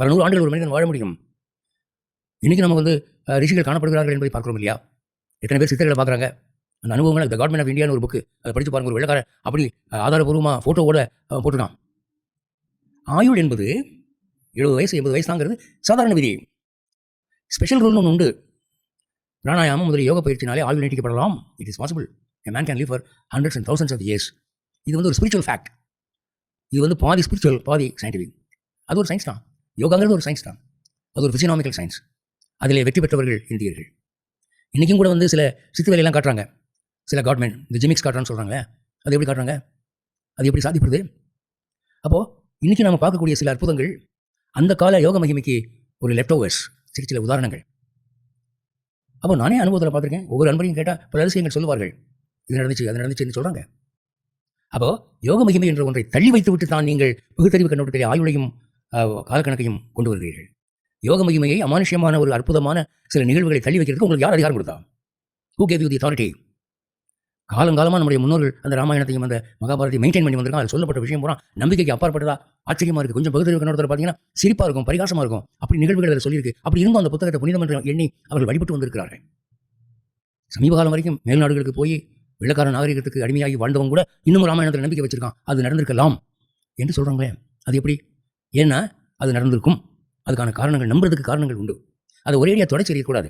பல நூறு ஆண்டுகள் ஒரு மனிதன் வாழ முடியும்? இன்றைக்கி நம்ம வந்து ரிஷிகள் காணப்படுகிறார்கள் என்பதை பார்க்குறோம் இல்லையா? எத்தனை பேர் சித்தர்களை பார்க்குறாங்க? அந்த அனுபவங்கள் த காட்மெண்ட் ஆஃப் இந்தியான்னு ஒரு புக்கு அதை படித்து பாருங்க. ஒரு வெள்ளக்கார அப்படி ஆதாரபூர்வமாக ஃபோட்டோவோட அஹ், போட்டுருக்கான். ஆயுள் என்பது எழுபது வயசு எண்பது வயசுதாங்கிறது சாதாரண விதி. ஸ்பெஷல் ரூல்னு ஒன்று உண்டு. பிராணாயாமம் முதலில் யோக பயிற்சினாலே ஆயுள் நீட்டிக்கப்படலாம். It is possible a man can live for hundreds and thousands of years இது வந்து ஒரு ஸ்பிரிச்சுவல் ஃபேக்ட் இது வந்து பாதி ஸ்பிரிச்சுவல் பாதி சயின்டிஃபிக் அது ஒரு சயின்ஸ் தான். யோகாங்கிறது ஒரு சயின்ஸ் தான். அது ஒரு ஃபிசினாமிக்கல் சயின்ஸ் அதில் வெற்றி பெற்றவர்கள் இந்தியர்கள் இன்றைக்கும் கூட வந்து சில சித்து வேலையெல்லாம் காட்டுறாங்க. சில கவர்மெண்ட் இந்த ஜிமிக்ஸ் காட்டுறான்னு சொல்கிறாங்களே அது எப்படி காட்டுறாங்க? அது எப்படி சாதிப்படுது அப்போது இன்றைக்கி நம்ம பார்க்கக்கூடிய சில அற்புதங்கள் அந்த கால யோக மகிமைக்கு ஒரு லெஃப்ட் ஓவர்ஸ் சில உதாரணங்கள். அப்போ நானே அனுபவத்தில் பார்த்துருக்கேன். ஒவ்வொரு அன்பரையும் கேட்டால் பல அதிசயங்கள் சொல்லுவார்கள். இது நடந்துச்சு அது நடந்துச்சுன்னு சொல்கிறாங்க அப்போ யோக மகிமை என்ற ஒன்றை தள்ளி வைத்து விட்டு தான் நீங்கள் பகுத்தறிவு கண்ணோட்டத்திலே ஆயுளையும் காலக்கணக்கையும் கொண்டு வருகிறீர்கள். யோக மகிமையை அமானுஷ்யமான ஒரு அற்புதமான சில நிகழ்வுகளை தள்ளி வைக்கிறதுக்கு உங்களுக்கு யார் அதிகாரம் கொடுத்தா? Who gave you the authority காலங்காலமாக நம்முடைய முன்னோர்கள் அந்த ராமாயணத்தையும் அந்த மகாபாரத்தையும் மெயின்டைன் பண்ணி வந்திருக்காங்க. அதில் சொல்லப்பட்ட விஷயம் பூரா நம்பிக்கைக்கு அப்பாற்பட்டதா? ஆச்சரியமா இருக்குது கொஞ்சம் பகுத்தறிவு கண்ணோடத்தில் பார்த்தீங்கன்னா சிரிப்பாக இருக்கும் பரிகாசமா இருக்கும். அப்படி நிகழ்வுகள் அதில் சொல்லியிருக்கு. அப்படி இருந்தும் அந்த புத்தகத்தை புனிதம் என்று எண்ணி அவர்கள் வழிபட்டு வந்திருக்கிறார்கள். சமீப காலம் வரைக்கும் மேல்நாடுகளுக்கு போய் வெள்ளக்கார நாகரிகத்துக்கு அடிமையாகி வாழ்ந்தவங்க கூட இன்னும் ராமாயணத்தில் நம்பிக்கை வச்சிருக்கான். அது நடந்திருக்கலாம். என்று சொல்றாங்களே. அது எப்படி? ஏன்னா அது நடந்திருக்கும். அதுக்கான காரணங்கள் நம்புறதுக்கு காரணங்கள் உண்டு. அதை ஒரேடியாக தொடச்சி எறியக்கூடாது.